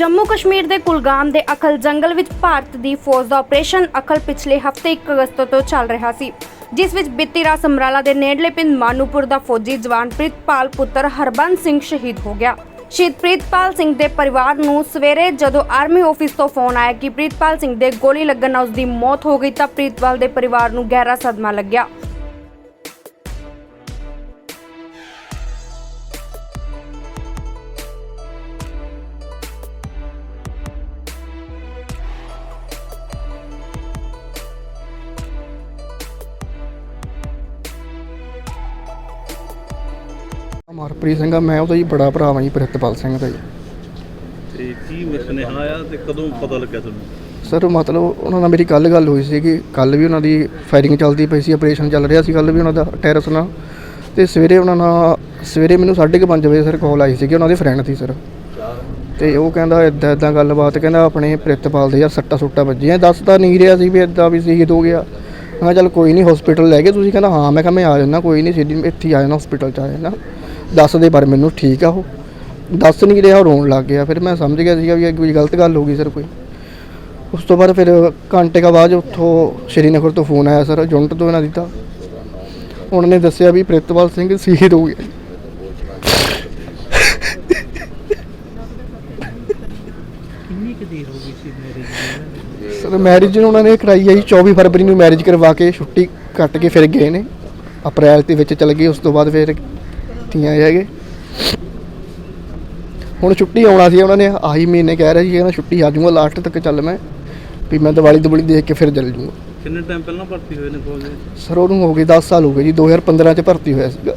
ਜੰਮੂ ਕਸ਼ਮੀਰ ਦੇ ਕੁਲਗਾਮ ਦੇ ਅਖਲ ਜੰਗਲ ਵਿੱਚ ਭਾਰਤ ਦੀ ਫੌਜ ਦਾ ਆਪਰੇਸ਼ਨ ਅਖਲ ਪਿਛਲੇ ਹਫ਼ਤੇ 1 ਅਗਸਤ ਤੋਂ ਚੱਲ ਰਿਹਾ ਸੀ, ਜਿਸ ਵਿੱਚ ਬੀਤੀ ਰਾਤ ਸਮਰਾਲਾ ਦੇ ਨੇੜਲੇ ਪਿੰਡ ਮਾਨੂਪੁਰ ਦਾ ਫੌਜੀ ਜਵਾਨ ਪ੍ਰਿਤਪਾਲ ਪੁੱਤਰ ਹਰਬੰਸ ਸਿੰਘ ਸ਼ਹੀਦ ਹੋ ਗਿਆ। ਸ਼ਹੀਦ ਪ੍ਰਿਤਪਾਲ ਸਿੰਘ ਦੇ ਪਰਿਵਾਰ ਨੂੰ ਸਵੇਰੇ ਜਦੋਂ ਆਰਮੀ ਆਫਿਸ ਤੋਂ ਫੋਨ ਆਇਆ ਕਿ ਪ੍ਰਿਤਪਾਲ ਸਿੰਘ ਦੇ ਗੋਲੀ ਲੱਗਣ ਨਾਲ ਉਸ ਦੀ ਮੌਤ ਹੋ ਗਈ ਤਾਂ ਪ੍ਰਿਤਪਾਲ ਦੇ ਪਰਿਵਾਰ ਨੂੰ ਗਹਿਰਾ ਸਦਮਾ ਲੱਗਿਆ। ਅਮਰਪ੍ਰੀਤ ਸਿੰਘ ਆ ਮੈਂ ਉਹਦਾ ਜੀ ਬੜਾ ਭਰਾ ਵਾਂ ਜੀ ਪ੍ਰਿਤਪਾਲ ਸਿੰਘ ਦਾ ਜੀ। ਤੇ ਕੀ ਸੁਨੇਹਾ ਆਇਆ ਤੇ ਕਦੋਂ ਪਤਾ ਲੱਗਿਆ ਤੁਹਾਨੂੰ? ਸਰ ਮਤਲਬ ਉਹਨਾਂ ਨਾਲ ਮੇਰੀ ਕੱਲ ਗੱਲ ਹੋਈ ਸੀ ਕਿ ਕੱਲ ਵੀ ਉਹਨਾਂ ਦੀ ਫਾਇਰਿੰਗ ਚੱਲਦੀ ਪਈ ਸੀ ਆਪਰੇਸ਼ਨ ਚੱਲ ਰਿਹਾ ਸੀ ਕੱਲ ਵੀ ਉਹਨਾਂ ਦਾ ਟੈਰਸ ਨਾਲ। ਤੇ ਸਵੇਰੇ ਉਹਨਾਂ ਨਾਲ ਸਵੇਰੇ ਮੈਨੂੰ 5:30 ਵਜੇ ਸਰ ਕਾਲ ਆਈ ਸੀ ਕਿ ਉਹਨਾਂ ਦੇ ਫਰੈਂਡ ਸੀ ਸਰ। ਤੇ ਉਹ ਕਹਿੰਦਾ ਇਦਾਂ ਇਦਾਂ ਗੱਲਬਾਤ ਕਹਿੰਦਾ ਆਪਣੇ ਪ੍ਰਿਤਪਾਲ ਦੇ ਯਾਰ ਸੱਟਾ ਸੁੱਟਾ ਵੱਜੀਆਂ ਦੱਸ ਤਾਂ ਨਹੀਂ ਰਿਹਾ ਸੀ ਵੀ ਇਦਾਂ ਵੀ ਸ਼ਹੀਦ ਹੋ ਗਿਆ। ਮੈਂ ਚੱਲ ਕੋਈ ਨਹੀਂ ਹਸਪੀਟਲ ਲੈ ਗਏ ਤੁਸੀਂ ਕਹਿੰਦਾ ਹਾਂ ਮੈਂ ਕਿਹਾ ਮੈਂ ਆ ਜਾਣਾ ਕੋਈ ਨਹੀਂ ਸਿੱਧੀ ਇੱਥੇ ਆ ਜਾਣਾ ਹਸਪੀਟਲ ਚ ਆ ਜਾਣਾ ਦੱਸ ਦੇ ਪਰ ਮੈਨੂੰ ਠੀਕ ਆ ਉਹ। ਦੱਸ ਨਹੀਂ ਰਿਹਾ ਰੋਣ ਲੱਗ ਗਿਆ। ਫਿਰ ਮੈਂ ਸਮਝ ਗਿਆ ਸੀਗਾ ਵੀ ਇਹ ਕੋਈ ਗਲਤ ਗੱਲ ਹੋ ਗਈ ਸਰ ਕੋਈ। ਉਸ ਤੋਂ ਬਾਅਦ ਫਿਰ ਘੰਟੇ ਕਾ ਬਾਅਦ ਉੱਥੋਂ ਸ਼੍ਰੀਨਗਰ ਤੋਂ ਫੋਨ ਆਇਆ ਸਰ ਜੁੰਟ ਤੋਂ ਇਹਨਾਂ ਦੀ ਤਾਂ। ਉਹਨਾਂ ਨੇ ਦੱਸਿਆ ਵੀ ਪ੍ਰਿਤਪਾਲ ਸਿੰਘ ਸ਼ਹੀਦ ਹੋ ਗਿਆ ਕਿੰਨੀ ਕੁ ਦੇਰ ਹੋ ਗਈ ਸੀ ਮੈਰਿਜ ਸਰ ਮੈਰਿਜ ਨੂੰ ਉਹਨਾਂ ਨੇ ਕਰਾਈ ਜੀ 24 ਫਰਵਰੀ ਨੂੰ ਮੈਰਿਜ ਕਰਵਾ ਕੇ ਛੁੱਟੀ ਕੱਟ ਕੇ ਫਿਰ ਗਏ ਨੇ। ਅਪ੍ਰੈਲ ਦੇ ਵਿੱਚ ਚਲੇ ਗਏ ਉਸ ਤੋਂ ਬਾਅਦ ਫਿਰ ਤੀਆਂ ਹੈਗੇ। ਹੁਣ ਛੁੱਟੀ ਆਉਣਾ ਸੀ ਉਹਨਾਂ ਨੇ ਆਹੀ ਮਹੀਨੇ ਕਹਿ ਰਿਹਾ ਸੀ ਕਹਿੰਦਾ ਛੁੱਟੀ ਆ ਜਾਊਗਾ ਲਾਸਟ ਤੱਕ ਚੱਲ ਮੈਂ ਵੀ ਮੈਂ ਦੀਵਾਲੀ ਦੁਬਲੀ ਦੇਖ ਕੇ ਫਿਰ ਚੱਲ ਜਾਊਗਾ। ਕਿੰਨੇ ਟਾਈਮ ਪਹਿਲਾਂ ਭਰਤੀ ਹੋਏ ਨੇ ਫੌਜ ਦੇ? ਸਰ ਉਹਨੂੰ ਹੋ ਗਏ 10 ਸਾਲ ਹੋ ਗਏ ਜੀ 2015 ਚ ਭਰਤੀ ਹੋਇਆ ਸੀਗਾ।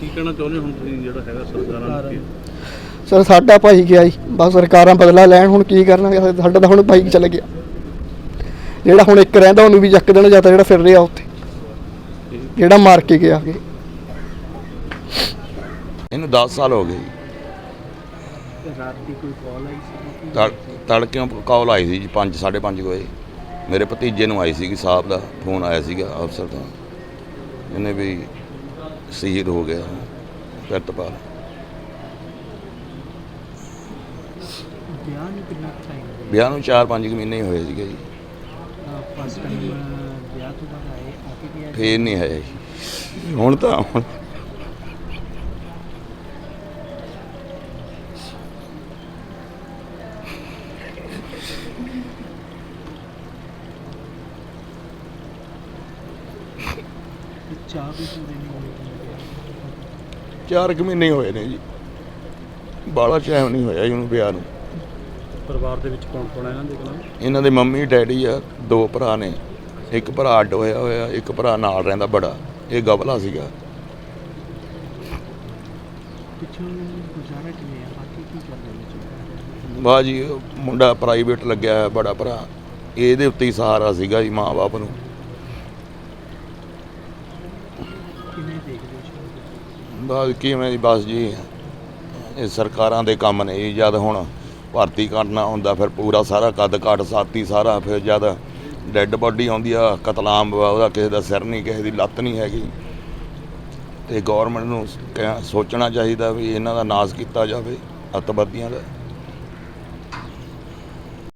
ਕੀ ਕਹਿਣਾ ਚਾਹੁੰਦੇ ਹੋ ਹੁਣ ਤੁਸੀਂ ਜਿਹੜਾ ਹੈਗਾ ਸਰਕਾਰਾਂ ਨੂੰ? ਕੀ ਸਰ ਸਾਡਾ ਭਾਈ ਗਿਆ ਜੀ ਬਸ ਸਰਕਾਰਾਂ ਬਦਲਾ ਲੈਣ ਹੁਣ ਕੀ ਕਰਨਾਂਗੇ? ਸਾਡਾ ਤਾਂ ਹੁਣ ਭਾਈ ਚੱਲ ਗਿਆ। ਜਿਹੜਾ ਹੁਣ ਇੱਕ ਰਹਿੰਦਾ ਉਹਨੂੰ ਵੀ ਚੱਕ ਦੇਣਾ ਜਾਂ ਤਾਂ ਜਿਹੜਾ ਫਿਰ ਰਿਹਾ ਉੱਥੇ। ਜਿਹੜਾ ਮਾਰ ਕੇ ਗਿਆ। ਅੱਗੇ ਇਹਨੂੰ 10 ਸਾਲ ਹੋ ਗਏ। ਜੀ ਰਾਤ ਦੀ ਕੋਈ ਕਾਲ ਆਈ ਸੀ? ਤੜ ਤੜਕਿਓਂ ਕਾਲ ਆਈ ਸੀ ਜੀ 5 5:30 ਵਜੇ। ਮੇਰੇ ਭਤੀਜੇ ਨੂੰ ਆਈ ਸੀਗੀ ਸਾਹਿਬ ਦਾ ਫੋਨ ਆਇਆ ਸੀਗਾ ਅਫਸਰ ਤੋਂ। ਇਹਨੇ ਵੀ ਸ਼ਹੀਦ ਹੋ ਗਿਆ ਪ੍ਰਿਤਪਾਲ। ਵਿਆਹ ਨੂੰ ਕਿੰਨਾ ਟਾਈਮ ਵਿਆਹ ਨੂੰ 4-5 ਮਹੀਨੇ ਹੀ ਹੋਏ ਸੀਗੇ ਜੀ। ਗਿਆ ਫਸਟ ਟਾਈਮ ਵਿਆਹ ਤੋਂ ਬਾਅਦ ਆਏ ਆ ਕੇ ਗਿਆ ਫੇਰ ਨਹੀਂ ਹੈ ਜੀ। ਹੁਣ ਤਾਂ ਹੁਣ ਚਾਹ ਵੀ ਪੂਰੇ ਨਹੀਂ ਹੋਏ ਚਾਰ ਕੁ ਮਹੀਨੇ ਹੀ ਹੋਏ ਨੇ ਜੀ। ਬਾਲਾ ਟਾਈਮ ਨਹੀਂ ਹੋਇਆ ਜੀ ਉਹਨੂੰ ਵਿਆਹ ਨੂੰ। ਪਰਿਵਾਰ ਦੇ ਵਿੱਚ ਕੌਣ ਕੌਣ ਹੈ ਇਹਨਾਂ ਦੇ ਕੋਲ? ਇਹਨਾਂ ਦੇ ਮੰਮੀ ਡੈਡੀ ਆ ਦੋ ਭਰਾ ਨੇ। ਇੱਕ ਭਰਾ ਅੱਡ ਹੋਇਆ ਹੋਇਆ ਇੱਕ ਭਰਾ ਨਾਲ ਰਹਿੰਦਾ ਬੜਾ ਇਹ ਗਵਲਾ ਸੀਗਾ। ਵਾਹ ਜੀ ਮੁੰਡਾ ਪ੍ਰਾਈਵੇਟ ਲੱਗਿਆ ਹੋਇਆ ਬੜਾ ਭਰਾ। ਇਹਦੇ ਉੱਤੇ ਹੀ ਸਹਾਰਾ ਸੀਗਾ ਜੀ ਮਾਂ-ਬਾਪ ਨੂੰ। ਹੋ ਬਸ ਕਿਵੇਂ ਜੀ ਬਸ ਜੀ। ਇਹ ਸਰਕਾਰਾਂ ਦੇ ਕੰਮ ਨੇ ਜੀ ਜਦ ਹੁਣ ਭਰਤੀ ਕਰਨਾ ਹੁੰਦਾ ਫਿਰ ਪੂਰਾ ਸਾਰਾ ਕੱਦ ਕਾਠ ਸਾਥੀ ਸਾਰਾ ਫਿਰ ਜਦ ਡੈੱਡ ਬੋਡੀ ਆਉਂਦੀ ਆ, ਕਤਲਾਮ ਉਹਦਾ ਕਿਸੇ ਦਾ ਸਿਰ ਨਹੀਂ, ਕਿਸੇ ਦੀ ਲੱਤ ਨਹੀਂ ਹੈਗੀ। ਤੇ ਗਵਰਨਮੈਂਟ ਨੂੰ ਕਹਿ- ਸੋਚਣਾ ਚਾਹੀਦਾ ਵੀ ਇਹਨਾਂ ਦਾ ਨਾਸ਼ ਕੀਤਾ ਜਾਵੇ, ਅੱਤਵਾਦੀਆਂ ਦਾ।